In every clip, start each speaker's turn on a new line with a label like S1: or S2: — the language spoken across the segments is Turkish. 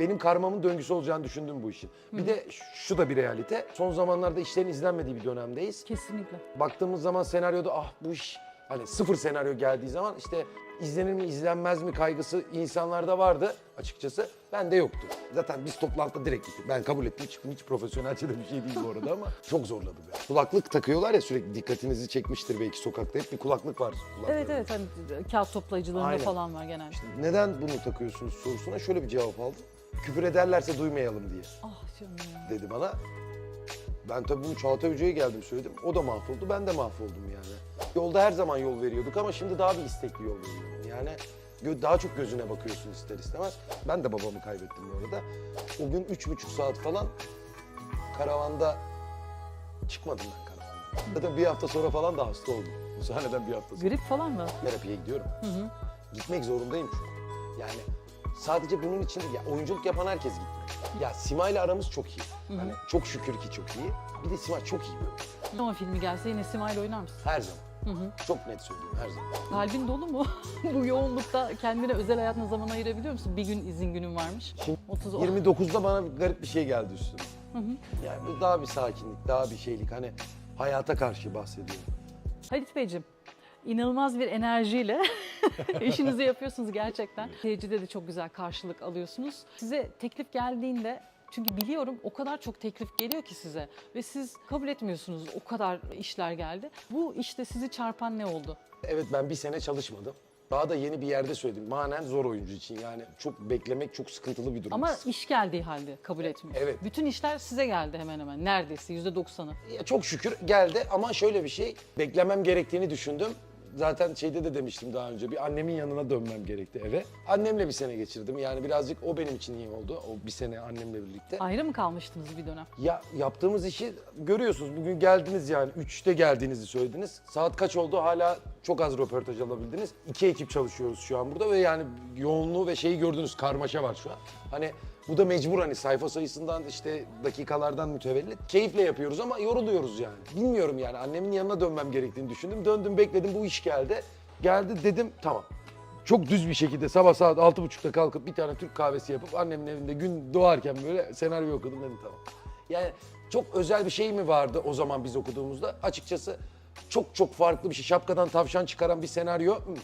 S1: benim karmamın döngüsü olacağını düşündüm bu işin. Bir de şu da bir realite. Son zamanlarda işlerin izlenmediği bir dönemdeyiz.
S2: Kesinlikle.
S1: Baktığımız zaman senaryoda ah bu iş hani sıfır senaryo geldiği zaman işte izlenir mi izlenmez mi kaygısı insanlarda vardı açıkçası. Bende yoktu. Zaten biz toplantıda direkt gittik. Ben kabul ettim çıktım. Hiç profesyonelce de bir şey değil bu arada ama çok zorladı be. Kulaklık takıyorlar ya sürekli dikkatinizi çekmiştir belki sokakta. Hep bir kulaklık var.
S2: Evet
S1: kulaklarında.
S2: evet hani kağıt toplayıcılarında
S1: Aynen.
S2: falan var genelde.
S1: İşte neden bunu takıyorsunuz sorusuna şöyle bir cevap aldım. Küfür ederlerse duymayalım diye
S2: Ah canım
S1: dedi bana. Ben tabii bunu Çağatay Hoca'ya geldim söyledim. O da mahvoldu, ben de mahvoldum yani. Yolda her zaman yol veriyorduk ama şimdi daha bir istekli yol veriyorum. Yani gö- daha çok gözüne bakıyorsun ister istemez. Ben de babamı kaybettim bu arada. O gün üç buçuk saat falan karavanda çıkmadım ben karavanda. Zaten bir hafta sonra falan da hasta oldum. Bu sahneden bir hafta sonra.
S2: Grip falan mı?
S1: Terapiye gidiyorum. Gitmek zorundayım çünkü. Yani sadece bunun için değil, ya oyunculuk yapan herkes gitmiyor. Ya Sima ile aramız çok iyi. Hani çok şükür ki çok iyi. Bir de Sima çok iyi bir oyuncu.
S2: Sinema filmi gelse yine Sima'yla oynar mısın?
S1: Her zaman. Çok net söylüyorum her zaman.
S2: Kalbin dolu mu? Bu yoğunlukta kendine özel hayatına zaman ayırabiliyor musun? Bir gün izin günün varmış.
S1: Şimdi
S2: 30
S1: 29'da bana bir garip bir şey geldi üstüme. Yani bu daha bir sakinlik, daha bir şeylik. Hani hayata karşı bahsediyorum.
S2: Halit Beyciğim, inanılmaz bir enerjiyle işinizi yapıyorsunuz gerçekten. Seyircide de çok güzel karşılık alıyorsunuz. Size teklif geldiğinde çünkü biliyorum o kadar çok teklif geliyor ki size ve siz kabul etmiyorsunuz. O kadar işler geldi. Bu işte sizi çarpan ne oldu?
S1: Evet ben bir sene çalışmadım. Daha da yeni bir yerde söyledim. Manen zor oyuncu için yani çok beklemek çok sıkıntılı bir durum.
S2: Ama iş geldiği halde kabul etmiyorsunuz.
S1: Evet.
S2: Bütün işler size geldi hemen hemen. Neredeyse %90'ı.
S1: Ya çok şükür geldi ama şöyle bir şey beklemem gerektiğini düşündüm. Zaten şeyde de demiştim daha önce bir annemin yanına dönmem gerekti eve. Annemle bir sene geçirdim yani birazcık o benim için iyi oldu o bir sene annemle birlikte.
S2: Ayrı mı kalmıştınız bir dönem?
S1: Ya yaptığımız işi görüyorsunuz bugün geldiniz yani 3'te geldiğinizi söylediniz. Saat kaç oldu hala çok az röportaj alabildiniz. İki ekip çalışıyoruz şu an burada ve yani yoğunluğu ve şeyi gördünüz karmaşa var şu an. Hani bu da mecbur hani sayfa sayısından işte dakikalardan mütevellit. Keyifle yapıyoruz ama yoruluyoruz yani. Bilmiyorum yani annemin yanına dönmem gerektiğini düşündüm. Döndüm bekledim bu iş geldi. Geldi dedim tamam. Çok düz bir şekilde sabah saat altı buçukta kalkıp bir tane Türk kahvesi yapıp annemin evinde gün doğarken böyle senaryo okudum dedim tamam. Yani çok özel bir şey mi vardı o zaman biz okuduğumuzda? Açıkçası çok çok farklı bir şey. Şapkadan tavşan çıkaran bir senaryo. hmm.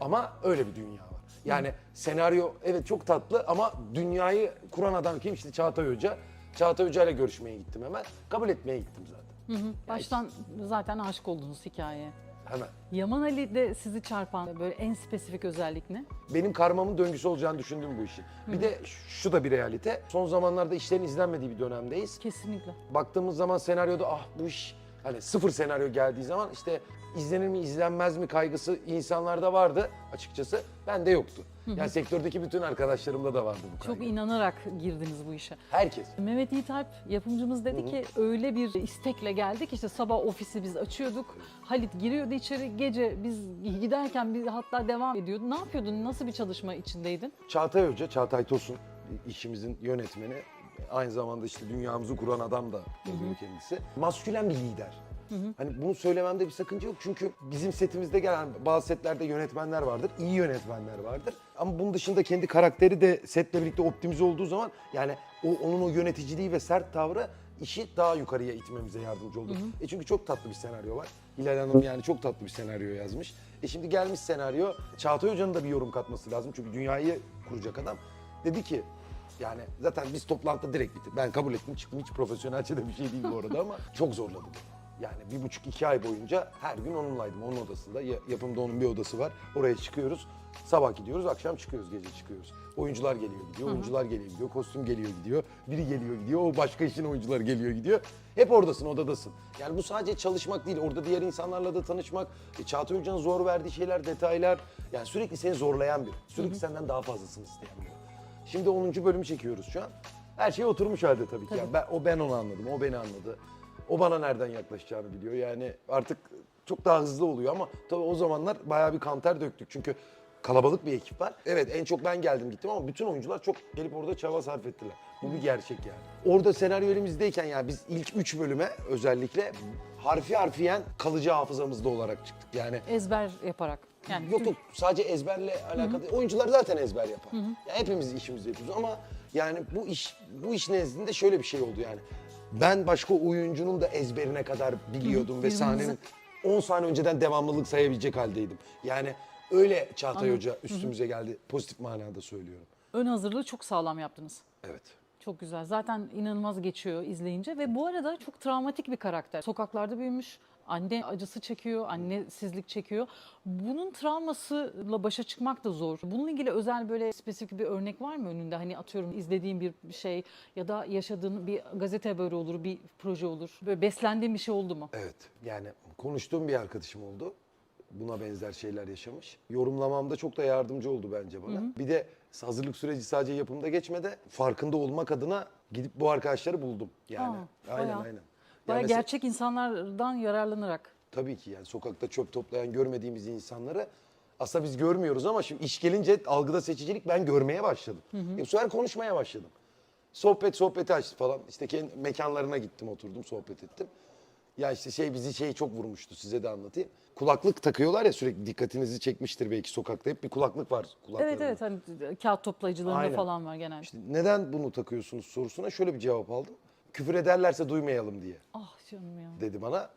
S1: Ama öyle bir dünya. Yani senaryo evet çok tatlı ama dünyayı kuran adam kim? İşte Çağatay Hoca. Çağatay Hoca ile görüşmeye gittim hemen. Kabul etmeye gittim zaten.
S2: Baştan zaten aşık oldunuz hikayeye.
S1: Hemen.
S2: Yaman Ali'de sizi çarpan böyle en spesifik özellik ne?
S1: benim karmamın döngüsü olacağını düşündüm bu işin. Bir de şu da bir realite. Son zamanlarda işlerin izlenmediği bir dönemdeyiz.
S2: Kesinlikle.
S1: Baktığımız zaman senaryoda ah bu iş hani sıfır senaryo geldiği zaman işte izlenir mi izlenmez mi kaygısı insanlarda vardı açıkçası. Bende yoktu. Yani sektördeki bütün arkadaşlarımda da vardı bu kaygı.
S2: Çok inanarak girdiniz bu işe.
S1: Herkes.
S2: Mehmet Yiğit Alp yapımcımız dedi ki öyle bir istekle geldik işte sabah ofisi biz açıyorduk. Halit giriyordu içeri gece biz giderken biz hatta devam ediyordu. Ne yapıyordun? Nasıl bir çalışma içindeydin?
S1: Çağatay Hoca, Çağatay Tosun işimizin yönetmeni. Aynı zamanda işte dünyamızı kuran adam da oluyor kendisi. Maskülen bir lider. Hani bunu söylememde bir sakınca yok çünkü bizim setimizde gelen bazı setlerde yönetmenler vardır, iyi yönetmenler vardır. Ama bunun dışında kendi karakteri de setle birlikte optimize olduğu zaman yani o onun o yöneticiliği ve sert tavrı işi daha yukarıya itmemize yardımcı oldu. E çünkü çok tatlı bir senaryo var. Hilal Hanım yani çok tatlı bir senaryo yazmış. E şimdi gelmiş senaryo, Çağatay Hoca'nın da bir yorum katması lazım çünkü dünyayı kuracak adam. Dedi ki yani zaten biz toplantıda direkt bitti. Ben kabul ettim çıktım hiç profesyonelce de bir şey değil bu arada ama çok zorladı beni. Yani bir buçuk iki ay boyunca her gün onunlaydım onun odasında. Ya- Yapımda onun bir odası var. Oraya çıkıyoruz. Sabah gidiyoruz, akşam çıkıyoruz, gece çıkıyoruz. Oyuncular geliyor gidiyor, oyuncular geliyor gidiyor, kostüm geliyor gidiyor, biri geliyor gidiyor, o başka işin oyuncular geliyor gidiyor. Hep oradasın, odadasın. Yani bu sadece çalışmak değil, orada diğer insanlarla da tanışmak. E, Çağatay Hoca'nın zor verdiği şeyler, detaylar. Yani sürekli seni zorlayan biri. Sürekli senden daha fazlasını isteyen biri. Şimdi 10. bölümü çekiyoruz şu an. Her şey oturmuş halde tabii ki. Yani ben, o ben onu anladım, o beni anladı. O bana nereden yaklaşacağını biliyor. Yani artık çok daha hızlı oluyor ama tabii o zamanlar bayağı bir kanter döktük. Çünkü kalabalık bir ekip var. Evet en çok ben geldim gittim ama bütün oyuncular çok gelip orada çaba sarf ettiler. Bu bir gerçek yani. Orada senaryo elimizdeyken yani biz ilk 3 bölüme özellikle harfi harfiyen kalıcı hafızamızda olarak çıktık. Yani
S2: Ezber yaparak. Yani
S1: Yok yok sadece ezberle alakalı. değil. Oyuncular zaten ezber yapar. Ya hepimiz işimizi yapıyoruz ama yani bu iş bu iş nezdinde şöyle bir şey oldu yani. Ben başka oyuncunun da ezberine kadar biliyordum ve sahnenin 10 saniye önceden devamlılık sayabilecek haldeydim. Yani öyle Çağatay Hoca üstümüze geldi. Pozitif manada söylüyorum.
S2: Ön hazırlığı çok sağlam yaptınız.
S1: Evet.
S2: Çok güzel. Zaten inanılmaz geçiyor izleyince ve bu arada çok travmatik bir karakter. Sokaklarda büyümüş, anne acısı çekiyor, annesizlik çekiyor. Bunun travmasıyla başa çıkmak da zor. Bununla ilgili özel böyle spesifik bir örnek var mı önünde? Hani atıyorum izlediğin bir şey ya da yaşadığın bir gazete haberi olur, bir proje olur. Böyle beslendiğin bir şey oldu mu?
S1: Evet. Yani konuştuğum bir arkadaşım oldu. Buna benzer şeyler yaşamış. Yorumlamamda çok da yardımcı oldu bence bana. Bir de hazırlık süreci sadece yapımda geçmedi. Farkında olmak adına gidip bu arkadaşları buldum. Yani
S2: Aa,
S1: aynen
S2: bayağı.
S1: aynen.
S2: Baya
S1: Yani
S2: gerçek insanlardan yararlanarak.
S1: Tabii ki yani sokakta çöp toplayan görmediğimiz insanları aslında biz görmüyoruz ama şimdi iş gelince algıda seçicilik ben görmeye başladım. E bu sefer konuşmaya başladım. Sohbet sohbeti açtı falan. İşte kendi mekanlarına gittim oturdum sohbet ettim. Ya işte şey bizi şey çok vurmuştu size de anlatayım. Kulaklık takıyorlar ya sürekli dikkatinizi çekmiştir belki sokakta hep bir kulaklık var
S2: Evet
S1: kulaklarında.
S2: evet hani kağıt toplayıcılarında
S1: Aynen.
S2: falan var genelde.
S1: İşte neden bunu takıyorsunuz sorusuna şöyle bir cevap aldım. Küfür ederlerse duymayalım diye
S2: Ah canım ya.
S1: dedi bana.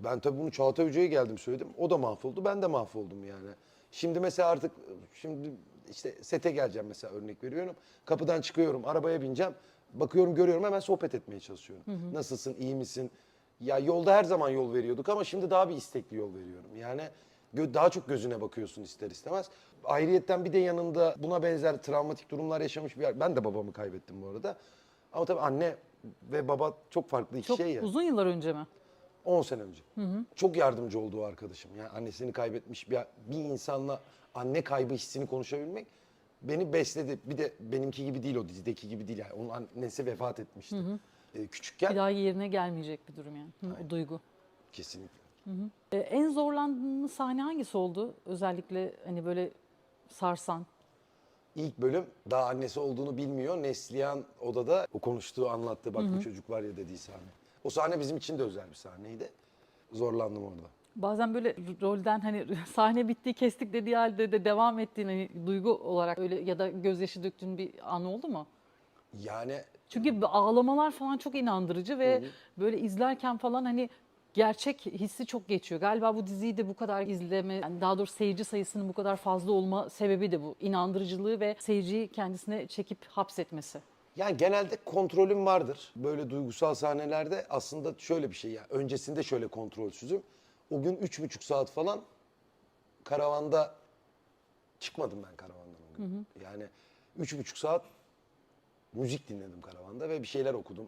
S1: Ben tabii bunu Çağatay Hoca'ya geldim söyledim. O da mahvoldu. Ben de mahvoldum yani. Şimdi mesela artık şimdi işte sete geleceğim mesela örnek veriyorum. Kapıdan çıkıyorum, arabaya bineceğim. Bakıyorum, görüyorum hemen sohbet etmeye çalışıyorum. Nasılsın, iyi misin? Ya yolda her zaman yol veriyorduk ama şimdi daha bir istekli yol veriyorum. Yani daha çok gözüne bakıyorsun ister istemez. Ayrıyetten bir de yanında buna benzer travmatik durumlar yaşamış bir ben de babamı kaybettim bu arada. Ama tabii anne ve baba çok farklı iki
S2: Çok
S1: şey ya.
S2: uzun yıllar önce mi?
S1: 10 sene önce. Çok yardımcı oldu o arkadaşım. Yani annesini kaybetmiş bir, bir insanla anne kaybı hissini konuşabilmek beni besledi. Bir de benimki gibi değil o dizideki gibi değil. Yani onun annesi vefat etmişti. Ee, küçükken
S2: Bir daha yerine gelmeyecek bir durum yani. Hı, o duygu.
S1: kesinlikle.
S2: Ee, en zorlandığınız sahne hangisi oldu? Özellikle hani böyle sarsan.
S1: İlk bölüm daha annesi olduğunu bilmiyor. Neslihan odada o konuştuğu anlattığı bak bu çocuk var ya dediği sahne. O sahne bizim için de özel bir sahneydi. Zorlandım orada.
S2: Bazen böyle rolden hani sahne bitti kestik dediği halde de devam ettiğin hani duygu olarak öyle ya da gözyaşı döktüğün bir an oldu mu?
S1: Yani
S2: Çünkü ağlamalar falan çok inandırıcı ve böyle izlerken falan hani gerçek hissi çok geçiyor. Galiba bu diziyi de bu kadar izleme, yani daha doğrusu seyirci sayısının bu kadar fazla olma sebebi de bu. İnandırıcılığı ve seyirciyi kendisine çekip hapsetmesi.
S1: Yani genelde kontrolüm vardır. Böyle duygusal sahnelerde aslında şöyle bir şey ya. Öncesinde şöyle kontrolsüzüm. O gün üç buçuk saat falan karavanda çıkmadım ben karavandan o gün. Yani üç buçuk saat müzik dinledim karavanda ve bir şeyler okudum.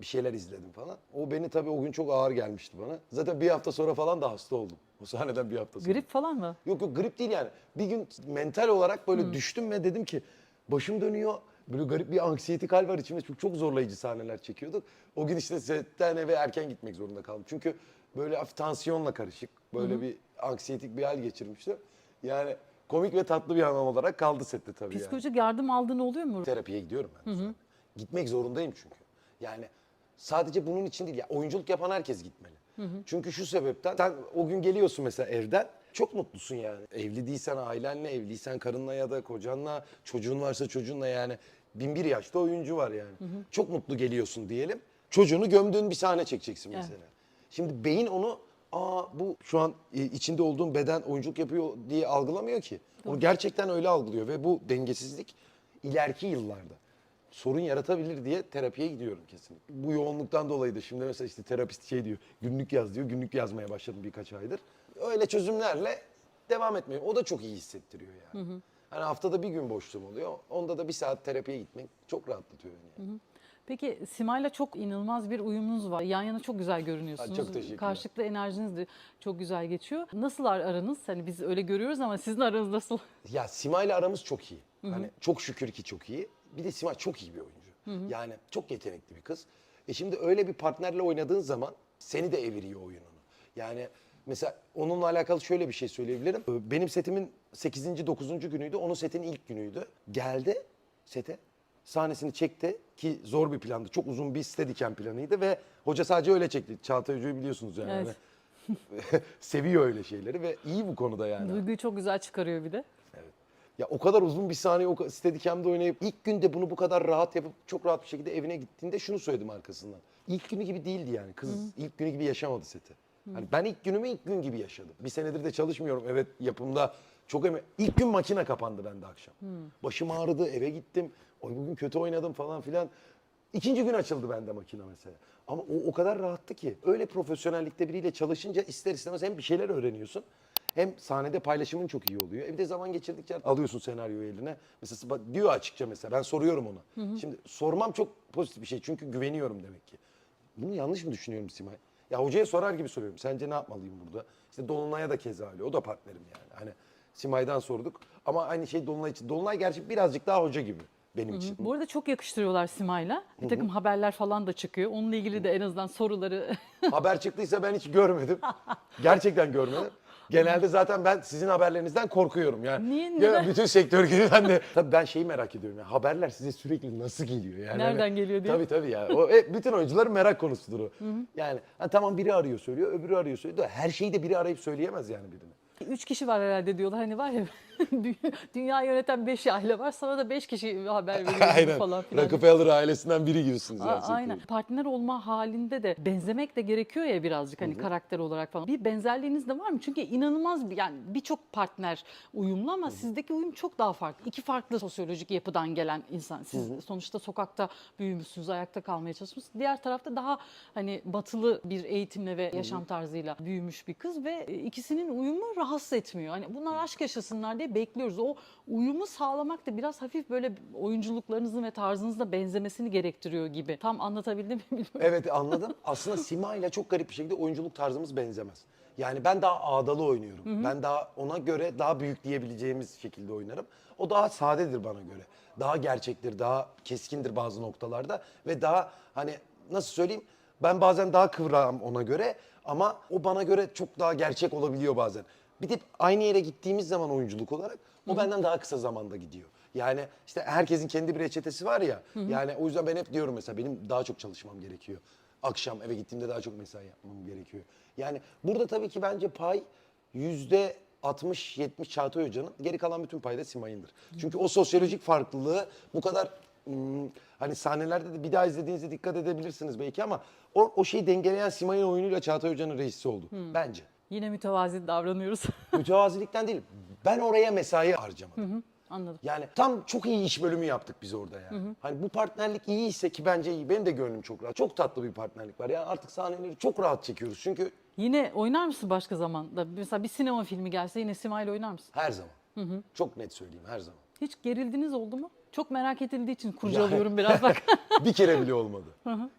S1: Bir şeyler izledim falan. O beni tabii o gün çok ağır gelmişti bana. Zaten bir hafta sonra falan da hasta oldum. O sahneden bir hafta sonra.
S2: Grip falan mı?
S1: Yok yok grip değil yani. Bir gün mental olarak böyle düştüm ve dedim ki başım dönüyor. Böyle garip bir anksiyetik hal var içimde. Çok, çok zorlayıcı sahneler çekiyorduk. O gün işte setten eve erken gitmek zorunda kaldım. Çünkü böyle hafif tansiyonla karışık. Böyle bir anksiyetik bir hal geçirmiştim. Yani komik ve tatlı bir anlam olarak kaldı sette tabii yani.
S2: Psikolojik yardım aldığın oluyor mu?
S1: Terapiye gidiyorum ben. sonra. Gitmek zorundayım çünkü. Yani sadece bunun için değil. Ya oyunculuk yapan herkes gitmeli. Çünkü şu sebepten sen o gün geliyorsun mesela evden çok mutlusun yani. Evli değilsen ailenle, evliysen karınla ya da kocanla, çocuğun varsa çocuğunla yani. Bin bir yaşta oyuncu var yani. Çok mutlu geliyorsun diyelim. Çocuğunu gömdüğün bir sahne çekeceksin
S2: Evet.
S1: mesela. Şimdi beyin onu aa bu şu an e, içinde olduğum beden oyunculuk yapıyor diye algılamıyor ki. Onu gerçekten öyle algılıyor ve bu dengesizlik ileriki yıllarda sorun yaratabilir diye terapiye gidiyorum kesinlikle. Bu yoğunluktan dolayı da şimdi mesela işte terapist şey diyor günlük yaz diyor günlük yazmaya başladım birkaç aydır. Öyle çözümlerle devam etmiyor. O da çok iyi hissettiriyor yani. Hani haftada bir gün boşluğum oluyor. Onda da bir saat terapiye gitmek çok rahatlatıyor beni. yani.
S2: Peki Simay'la çok inanılmaz bir uyumunuz var. Yan yana çok güzel görünüyorsunuz.
S1: Ha, çok teşekkürler.
S2: Karşılıklı enerjiniz de çok güzel geçiyor. Nasıl ar- aranız? Hani biz öyle görüyoruz ama sizin aranız nasıl?
S1: Ya Sima'yla aramız çok iyi. Hani çok şükür ki çok iyi. Bir de Sima çok iyi bir oyuncu. Yani çok yetenekli bir kız. E şimdi öyle bir partnerle oynadığın zaman seni de eviriyor oyununu. Yani mesela onunla alakalı şöyle bir şey söyleyebilirim. Ee, Benim setimin 8. 9. günüydü. Onun setin ilk günüydü. Geldi sete. Sahnesini çekti ki zor bir plandı. Çok uzun bir steadicam planıydı ve hoca sadece öyle çekti. Çağatay Hoca'yı biliyorsunuz yani.
S2: Evet.
S1: Seviyor öyle şeyleri ve iyi bu konuda yani.
S2: Duyguyu çok güzel çıkarıyor bir de.
S1: Ya o kadar uzun bir saniye o Steadicam'da oynayıp ilk günde bunu bu kadar rahat yapıp çok rahat bir şekilde evine gittiğinde şunu söyledim arkasından. İlk günü gibi değildi yani. Kız ilk günü gibi yaşamadı seti. Hani ben ilk günümü ilk gün gibi yaşadım. Bir senedir de çalışmıyorum. Evet yapımda çok emek. İlk gün makine kapandı bende akşam. Başım ağrıdı eve gittim. Oy bugün kötü oynadım falan filan. İkinci gün açıldı bende makine mesela. Ama o o kadar rahattı ki. Öyle profesyonellikte biriyle çalışınca ister istemez hem bir şeyler öğreniyorsun. Hem sahnede paylaşımın çok iyi oluyor. Bir de zaman geçirdikçe alıyorsun senaryoyu eline. Mesela bak diyor açıkça mesela ben soruyorum ona. Şimdi sormam çok pozitif bir şey çünkü güveniyorum demek ki. Bunu yanlış mı düşünüyorum Simay? Ya hocaya sorar gibi soruyorum. Sence ne yapmalıyım burada? İşte Dolunay'a da keza öyle. O da partnerim yani. Hani Simay'dan sorduk. Ama aynı şey Dolunay için. Dolunay gerçi birazcık daha hoca gibi benim için.
S2: Bu arada çok yakıştırıyorlar Simay'la. Bir takım haberler falan da çıkıyor. Onunla ilgili de en azından soruları
S1: Haber çıktıysa ben hiç görmedim. Gerçekten görmedim. Genelde zaten ben sizin haberlerinizden korkuyorum yani.
S2: Niye,
S1: Ya
S2: neden?
S1: bütün sektör gibi ben de. Tabii ben şeyi merak ediyorum ya. Haberler size sürekli nasıl geliyor yani?
S2: Nereden
S1: Hani-
S2: geliyor diye.
S1: Tabii tabii ya. O hep bütün oyuncuların merak konusudur o. Yani ha, tamam biri arıyor söylüyor, öbürü arıyor söylüyor. Da her şeyi de biri arayıp söyleyemez yani birine.
S2: Üç kişi var herhalde diyorlar. Hani var ya dünya yöneten beş aile var. Sana da beş kişi haber veriyor falan filan.
S1: Rockefeller ailesinden biri gibisiniz
S2: A-
S1: gerçekten.
S2: Aynen. Partner olma halinde de benzemek de gerekiyor ya birazcık hani karakter olarak falan. Bir benzerliğiniz de var mı? Çünkü inanılmaz bir yani birçok partner uyumlu ama sizdeki uyum çok daha farklı. İki farklı sosyolojik yapıdan gelen insan. Siz sonuçta sokakta büyümüşsünüz, ayakta kalmaya çalışmışsınız. Diğer tarafta daha hani batılı bir eğitimle ve yaşam tarzıyla büyümüş bir kız ve ikisinin uyumu rahatsız etmiyor. Hani bunlar aşk yaşasınlar diye bekliyoruz. O uyumu sağlamak da biraz hafif böyle oyunculuklarınızın ve tarzınızla benzemesini gerektiriyor gibi. Tam anlatabildim mi bilmiyorum.
S1: Evet anladım. Aslında Sima ile çok garip bir şekilde oyunculuk tarzımız benzemez. Yani ben daha ağdalı oynuyorum. Ben daha ona göre daha büyük diyebileceğimiz şekilde oynarım. O daha sadedir bana göre. Daha gerçektir, daha keskindir bazı noktalarda ve daha hani nasıl söyleyeyim? Ben bazen daha kıvrağım ona göre ama o bana göre çok daha gerçek olabiliyor bazen. Bir de aynı yere gittiğimiz zaman oyunculuk olarak o benden daha kısa zamanda gidiyor. Yani işte herkesin kendi bir reçetesi var ya. Yani o yüzden ben hep diyorum mesela benim daha çok çalışmam gerekiyor. Akşam eve gittiğimde daha çok mesai yapmam gerekiyor. Yani burada tabii ki bence pay yüzde 60-70 Çağatay Hoca'nın geri kalan bütün pay da Simay'ındır. Çünkü o sosyolojik farklılığı bu kadar hmm, hani sahnelerde de bir daha izlediğinizde dikkat edebilirsiniz belki ama o, o şeyi dengeleyen Simay'ın oyunuyla Çağatay Hoca'nın reisi oldu. Bence.
S2: Yine mütevazi davranıyoruz.
S1: Mütevazilikten değil. Ben oraya mesai harcamadım.
S2: Anladım.
S1: Yani tam çok iyi iş bölümü yaptık biz orada yani. Hani bu partnerlik iyiyse ki bence iyi. Benim de gönlüm çok rahat. Çok tatlı bir partnerlik var. Yani artık sahneleri çok rahat çekiyoruz. Çünkü
S2: Yine oynar mısın başka zamanda? Mesela bir sinema filmi gelse yine Simay'la oynar mısın?
S1: her zaman. Çok net söyleyeyim her zaman.
S2: Hiç gerildiniz oldu mu? Çok merak edildiği için kurcalıyorum biraz bak.
S1: bir kere bile olmadı.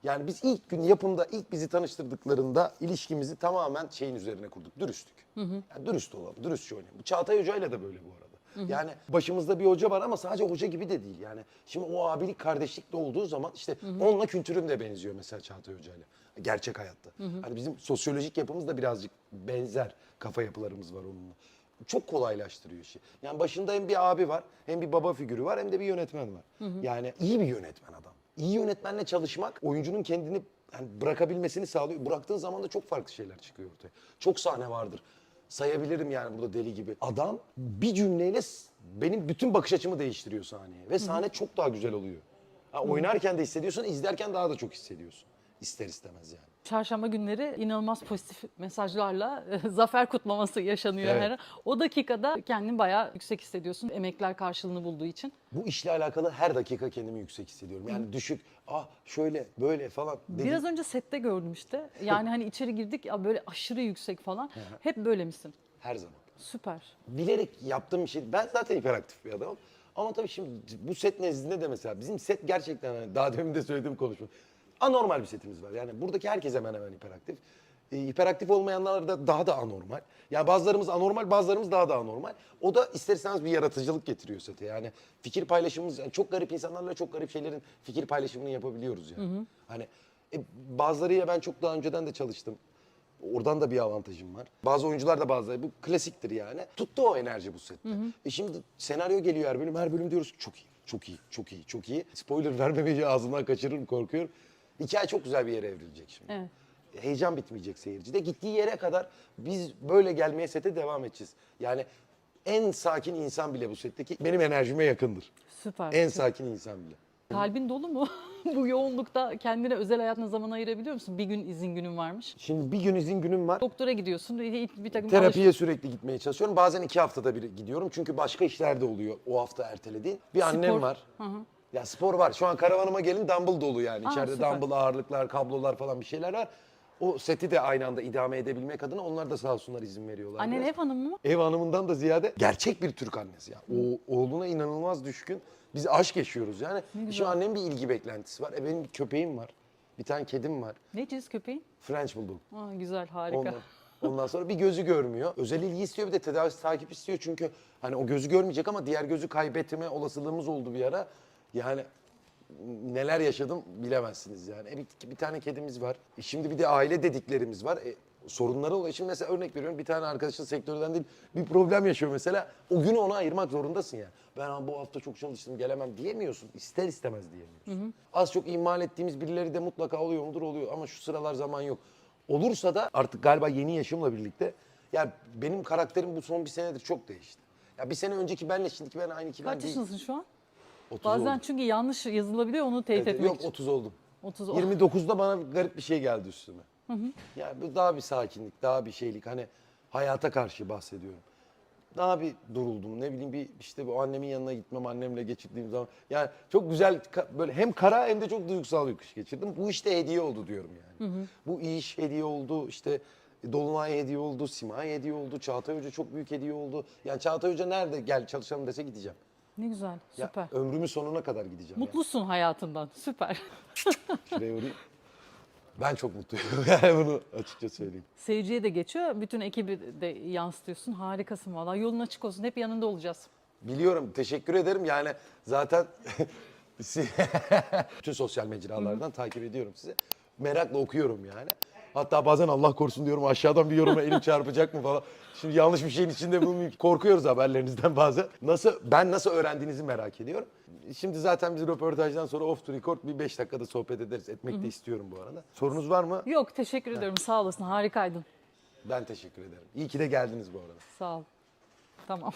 S1: Yani biz ilk gün yapımda ilk bizi tanıştırdıklarında ilişkimizi tamamen şeyin üzerine kurduk. Dürüstlük. Yani dürüst olalım, dürüstçe oynayalım. Bu Çağatay Hoca ile de böyle bu arada. Yani başımızda bir hoca var ama sadece hoca gibi de değil. Yani şimdi o abilik kardeşlik de olduğu zaman işte onunla kültürüm de benziyor mesela Çağatay Hoca ile. Gerçek hayatta. Hani bizim sosyolojik yapımız da birazcık benzer kafa yapılarımız var onunla. Çok kolaylaştırıyor işi. Yani başında hem bir abi var, hem bir baba figürü var, hem de bir yönetmen var. Yani iyi bir yönetmen adam. İyi yönetmenle çalışmak oyuncunun kendini yani bırakabilmesini sağlıyor. Bıraktığın zaman da çok farklı şeyler çıkıyor ortaya. Çok sahne vardır. Sayabilirim yani burada deli gibi. Adam bir cümleyle benim bütün bakış açımı değiştiriyor sahneye. Ve sahne çok daha güzel oluyor. Ha, oynarken de hissediyorsun, izlerken daha da çok hissediyorsun. İster istemez yani.
S2: Çarşamba günleri inanılmaz pozitif mesajlarla e, zafer kutlaması yaşanıyor
S1: Evet.
S2: her an. O dakikada kendini bayağı yüksek hissediyorsun emekler karşılığını bulduğu için.
S1: Bu işle alakalı her dakika kendimi yüksek hissediyorum. Yani düşük, ah şöyle, böyle falan. dediğim-
S2: Biraz önce sette gördüm işte. Yani hani içeri girdik ya böyle aşırı yüksek falan. Hep böyle misin?
S1: Her zaman.
S2: Süper.
S1: bilerek yaptığım bir şey. Ben zaten hiperaktif bir adamım. Ama tabii şimdi bu set nezdinde de mesela bizim set gerçekten hani daha demin de söylediğim konuşma. Anormal bir setimiz var. Yani buradaki herkes hemen hemen hiperaktif. Ee, hiperaktif olmayanlar da daha da anormal. Yani bazılarımız anormal, bazılarımız daha da anormal. O da ister istemez bir yaratıcılık getiriyor sete. Yani fikir paylaşımımız, yani çok garip insanlarla çok garip şeylerin fikir paylaşımını yapabiliyoruz yani. Hani e, bazılarıyla ben çok daha önceden de çalıştım. Oradan da bir avantajım var. Bazı oyuncular da bazıları bu klasiktir yani. Tuttu o enerji bu sette. E şimdi senaryo geliyor her bölüm. Her bölüm diyoruz çok iyi, çok iyi, çok iyi, çok iyi. Spoiler vermemeyi ağzımdan kaçırırım korkuyorum. Hikaye çok güzel bir yere evrilecek şimdi.
S2: Evet.
S1: heyecan bitmeyecek seyircide. Gittiği yere kadar biz böyle gelmeye sete devam edeceğiz. Yani en sakin insan bile bu setteki benim enerjime yakındır.
S2: Süper.
S1: En sakin insan bile.
S2: Kalbin dolu mu? Bu yoğunlukta kendine özel hayatına zaman ayırabiliyor musun? Bir gün izin günün varmış.
S1: Şimdi bir gün izin günüm var.
S2: Doktora gidiyorsun. Bir, takım
S1: Terapiye sürekli gitmeye çalışıyorum. Bazen iki haftada bir gidiyorum. Çünkü başka işler de oluyor o hafta ertelediğin. Bir annem
S2: Spor.
S1: var.
S2: Hı hı.
S1: Ya spor var. Şu an karavanıma gelin dumbbell dolu yani.
S2: Aa,
S1: İçeride
S2: süper.
S1: dumbbell ağırlıklar, kablolar falan bir şeyler var. O seti de aynı anda idame edebilmek adına onlar da sağ olsunlar izin veriyorlar.
S2: Annen
S1: biraz.
S2: ev hanımı mı?
S1: Ev hanımından da ziyade gerçek bir Türk annesi ya. O oğluna inanılmaz düşkün. Biz aşk yaşıyoruz yani. Şu annemin bir ilgi beklentisi var. E benim bir köpeğim var. Bir tane kedim var.
S2: Ne cins köpeğin?
S1: French Bulldog.
S2: Aa, güzel, harika.
S1: Ondan, ondan sonra bir gözü görmüyor. Özel ilgi istiyor bir de tedavisi takip istiyor çünkü hani o gözü görmeyecek ama diğer gözü kaybetme olasılığımız oldu bir ara. Yani neler yaşadım bilemezsiniz yani. E, bir, bir tane kedimiz var. E, şimdi bir de aile dediklerimiz var. E, sorunları oluyor. Şimdi mesela örnek veriyorum bir tane arkadaşın sektörden değil bir problem yaşıyor mesela. O günü ona ayırmak zorundasın ya. Ben "Aa, bu hafta çok çalıştım gelemem diyemiyorsun. İster istemez diyemiyorsun. Az çok ihmal ettiğimiz birileri de mutlaka oluyor mudur oluyor ama şu sıralar zaman yok. Olursa da artık galiba yeni yaşımla birlikte ya benim karakterim bu son bir senedir çok değişti. Ya bir sene önceki benle şimdiki ben aynı ki ben
S2: Kaç
S1: değil.
S2: yaşındasın şu an?
S1: 30
S2: Bazen
S1: oldum.
S2: çünkü yanlış yazılabiliyor onu teyit
S1: Evet,
S2: etmek
S1: yok
S2: için.
S1: 30 oldum.
S2: 30
S1: 29'da bana garip bir şey geldi üstüme. Ya bu daha bir sakinlik, daha bir şeylik hani hayata karşı bahsediyorum. Daha bir duruldum ne bileyim bir işte bu annemin yanına gitmem annemle geçirdiğim zaman. Yani çok güzel ka- böyle hem kara hem de çok duygusal bir kış geçirdim. Bu işte hediye oldu diyorum yani. Bu iş hediye oldu işte Dolunay hediye oldu, Simay hediye oldu, Çağatay Hoca çok büyük hediye oldu. Yani Çağatay Hoca nerede gel çalışalım dese gideceğim.
S2: Ne güzel,
S1: Ya
S2: süper.
S1: ömrümün sonuna kadar gideceğim. yani.
S2: Mutlusun hayatından, süper.
S1: Şuraya uğrayayım. Ben çok mutluyum. Yani bunu açıkça söyleyeyim.
S2: Seyirciye de geçiyor, bütün ekibi de yansıtıyorsun. Harikasın valla. Yolun açık olsun, hep yanında olacağız.
S1: Biliyorum, teşekkür ederim. Yani zaten si- bütün sosyal mecralardan takip ediyorum sizi. Merakla okuyorum yani. Hatta bazen Allah korusun diyorum aşağıdan bir yoruma elim çarpacak mı falan. Şimdi yanlış bir şeyin içinde bulunmayayım. Korkuyoruz haberlerinizden bazen. Nasıl ben nasıl öğrendiğinizi merak ediyorum. Şimdi zaten biz röportajdan sonra off the record bir 5 dakikada sohbet ederiz. Etmek de istiyorum bu arada. Sorunuz var mı?
S2: Yok, teşekkür ederim. Sağ olasın, harikaydın.
S1: Ben teşekkür ederim. İyi ki de geldiniz bu arada.
S2: Sağ ol. Tamam.